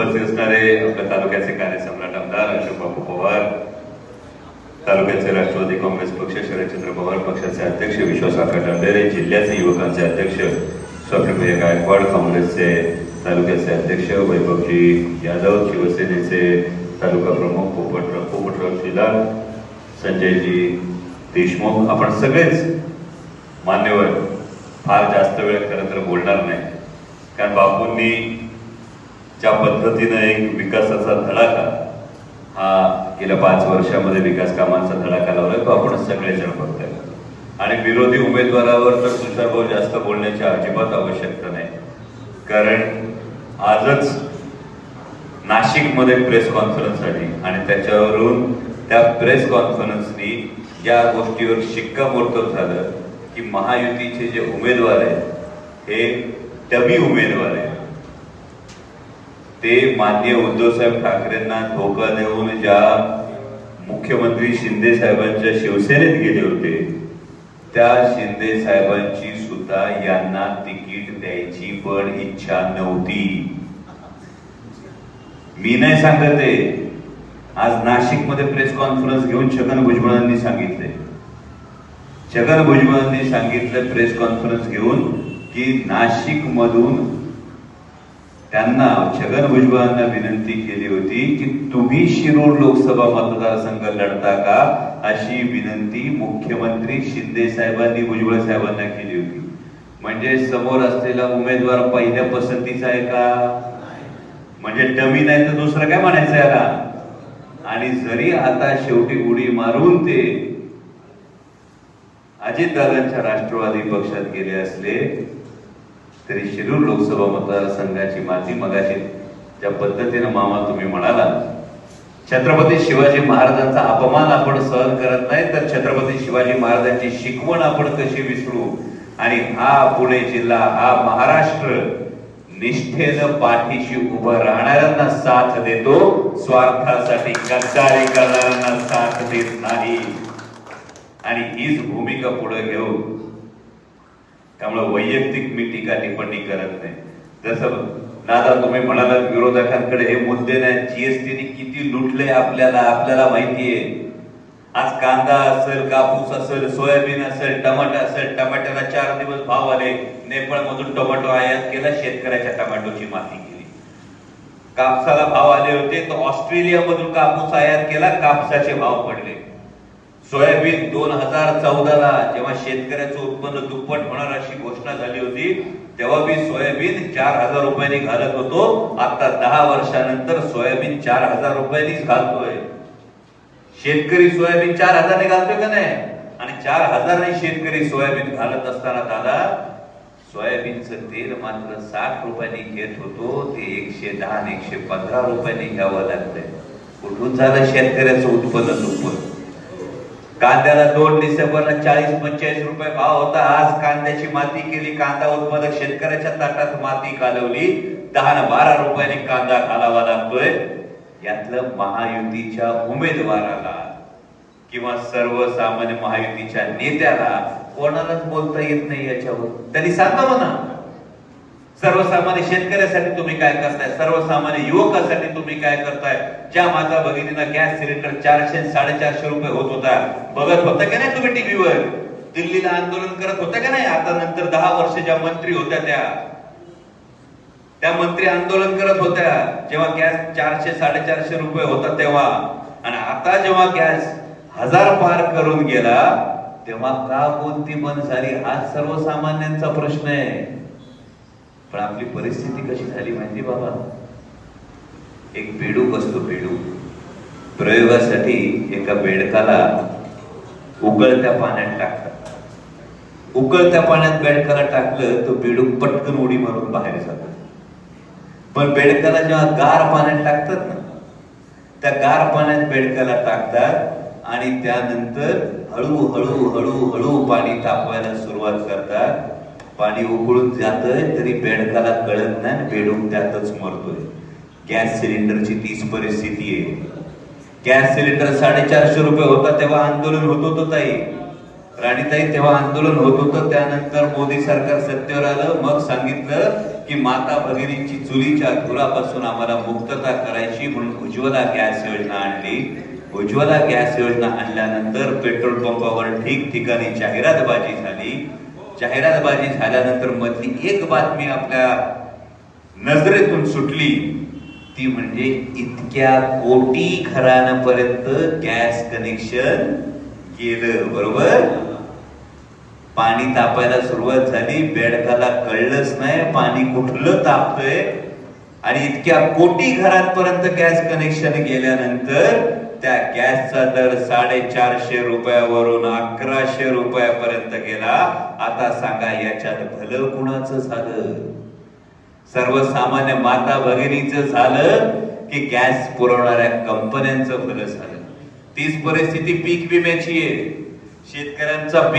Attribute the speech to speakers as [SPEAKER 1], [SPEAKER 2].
[SPEAKER 1] उपस्थित असणारे आपल्या तालुक्याचे कार्यसम्राट आमदार अशोकबापू पवार तालुक्याचे राष्ट्रवादी काँग्रेस पक्ष शरदचंद्र पवार पक्षाचे अध्यक्ष विश्वास डंडेरे जिल्ह्याचे युवकांचे अध्यक्ष स्वप्नप्रिय गायकवाड काँग्रेसचे तालुक्याचे अध्यक्ष वैभवजी यादव शिवसेनेचे तालुका प्रमुख पोपटराव पोपटराव शिलार संजयजी देशमुख आपण सगळेच मान्यवर फार जास्त वेळ खरं तर बोलणार नाही. कारण बापूंनी ज्या पद्धतीनं एक विकासाचा धडाका हा गेल्या पाच वर्षामध्ये विकास कामांचा धडाका लावलाय तो आपण सगळेजण बघतोय. आणि विरोधी उमेदवारावर तर तुषारभाऊ जास्त बोलण्याची अजिबात आवश्यकता नाही. कारण आजच नाशिकमध्ये प्रेस कॉन्फरन्ससाठी आणि त्याच्यावरून त्या प्रेस कॉन्फरन्सनी या गोष्टीवर शिक्कामोर्तब झालं की महायुतीचे जे उमेदवार आहेत हे डमी उमेदवार आहेत. ते माननीय उद्धवसाहेब ठाकरेंना धोका देऊन ज्या मुख्यमंत्री शिंदे साहेबांच्या शिवसेनेत गेले होते त्या शिंदे साहेबांची सुद्धा यांना तिकीट द्यायची पण इच्छा नव्हती. मी नाही सांगत आहे आज नाशिकमध्ये प्रेस कॉन्फरन्स घेऊन छगन भुजबळांनी सांगितले. छगन भुजबळांनी सांगितलं प्रेस कॉन्फरन्स घेऊन की नाशिक मधून त्यांना छगन भुजबळांना विनंती केली होती की तुम्ही शिरूर लोकसभा मतदारसंघ लढता का? अशी विनंती मुख्यमंत्री शिंदे साहेबांनी भुजबळ साहेबांना केली होती. म्हणजे समोर असलेला उमेदवार पहिल्या पसंतीचा आहे का? म्हणजे डमी नाही तर दुसरं काय म्हणायचं याला? आणि जरी आता शेवटी उडी मारून ते अजितदादांच्या राष्ट्रवादी पक्षात गेले असले तरी शिरूर लोकसभा मतदारसंघाची माती मगाशी ज्या पद्धतीनं मामा तुम्ही म्हणाला छत्रपती शिवाजी महाराजांचा अपमान आपण सहन करत नाही तर छत्रपती शिवाजी महाराजांची शिकवण आपण कशी विसरू? आणि हा पुणे जिल्हा हा महाराष्ट्र निष्ठेनं पाठीशी उभं राहणाऱ्यांना साथ देतो स्वार्थासाठी गद्दारी करणाऱ्यांना साथ देत नाही. आणि हीच भूमिका पुढे घेऊन त्यामुळे वैयक्तिक मी टीका टिप्पणी करत नाही. जसं दादा तुम्ही म्हणाला विरोधकांकडे हे मुद्दे नाही जीएसटीने किती लुटले आपल्याला आपल्याला माहितीये. आज कांदा असेल कापूस असेल सोयाबीन असेल टमाटर असेल टमाट्याला चार दिवस भाव आले नेपाळ मधून टोमॅटो आयात केला शेतकऱ्याच्या टोमॅटोची माती केली. कापसाला भाव आले होते तर ऑस्ट्रेलिया मधून कापूस आयात केला कापसाचे भाव पडले. सोयाबीन दोन हजार चौदाला जेव्हा शेतकऱ्याचं उत्पन्न दुप्पट होणार अशी घोषणा झाली होती तेव्हा मी सोयाबीन चार हजार रुपयांनी घालत होतो. आता दहा वर्षानंतर सोयाबीन चार हजार रुपयांनीच घालतोय. शेतकरी सोयाबीन चार हजारने घालतोय का नाही? आणि चार हजारने शेतकरी सोयाबीन घालत असताना दादा सोयाबीनचं तेल मात्र साठ रुपयांनी घेत होतो. ते एकशे दहा आणि एकशे पंधरा रुपयांनी घ्यावं लागतंय. कुठून झालं शेतकऱ्याचं उत्पन्न दुप्पट? कांद्याला दोन डिसेंबरला चाळीस पंचेचाळीस रुपये भाव होता. आज कांद्याची माती केली कांदा उत्पादक शेतकऱ्याच्या ताटात माती घालवली. दहा बारा रुपयाने कांदा घालावा लागतोय. यातलं महायुतीच्या उमेदवाराला किंवा सर्वसामान्य महायुतीच्या नेत्याला कोणालाच बोलता येत नाही याच्यावर. त्यांनी सांगा म्हणा. सर्वसामान्य शेतकऱ्यासाठी तुम्ही काय करताय? सर्वसामान्य युवकासाठी तुम्ही काय करताय? ज्या माता भगिनींना गॅस सिलेंडर चारशे साडेचारशे रुपये होत होता. बघत होता का नाही तुम्ही टीव्हीवर? दिल्लीला आंदोलन करत होता का नाही? आता नंतर दहा वर्ष ज्या मंत्री होत्या त्या त्या मंत्री आंदोलन करत होत्या. जेव्हा गॅस चारशे साडेचारशे रुपये होता तेव्हा. आणि आता जेव्हा गॅस हजार पार करून गेला तेव्हा का कोणती बंद झाली? हा सर्वसामान्यांचा प्रश्न आहे. पण आपली परिस्थिती कशी झाली माहिती बाबा? एक बेडूक असतो बेडूक प्रयोगासाठी एका बेडकाला उकळत्या पाण्यात टाकतात. उकळत्या पाण्यात बेडकाला टाकलं तो बेडूक पटकन उडी मारून बाहेर जातो. पण बेडकाला जेव्हा गार पाण्यात टाकतात ना त्या गार पाण्यात बेडकाला टाकतात आणि त्यानंतर हळू हळू हळू हळू पाणी तापवायला सुरुवात करतात. पाणी उकळून जातंय तरी बेडकाला कळत नाही बेडूक त्यातच मरतोय. गॅस सिलेंडरची तीच परिस्थिती आहे. गॅस सिलेंडर साडेचारशे रुपये होता तेव्हा आंदोलन होत होतं ताई. राणीताई तेव्हा आंदोलन होत होतं त्यानंतर मोदी सरकार सत्तेवर आलं मग सांगितलं की माता भगिनींची चुलीच्या धुरापासून आम्हाला मुक्तता करायची म्हणून उज्ज्वला गॅस योजना आणली. उज्ज्वला गॅस योजना आणल्यानंतर पेट्रोल पंपावर ठिकठिकाणी जाहिरातबाजी झाली. जाहिरातबाजी झाल्यानंतर मधली एक बातमी आपल्या नजरेतून सुटली ती म्हणजे इतक्या कोटी घरांपर्यंत गॅस कनेक्शन गेलं बरोबर? पाणी तापायला सुरुवात झाली बेडकाला कळलंच नाही पाणी कुठलं तापतंय? आणि इतक्या कोटी घरांपर्यंत गॅस कनेक्शन गेल्यानंतर त्या गॅसचा दर साडेचारशे रुपयावरून अकराशे रुपयापर्यंत गेला. आता सांगा याच्यात भलं कुणाचं झालं? सर्वसामान्य माता भगिनीचं झालं की गॅस पुरवणाऱ्या कंपन्यांचं भलं झालं? तीच परिस्थिती पीक विम्याची आहे. शेतकऱ्यांचा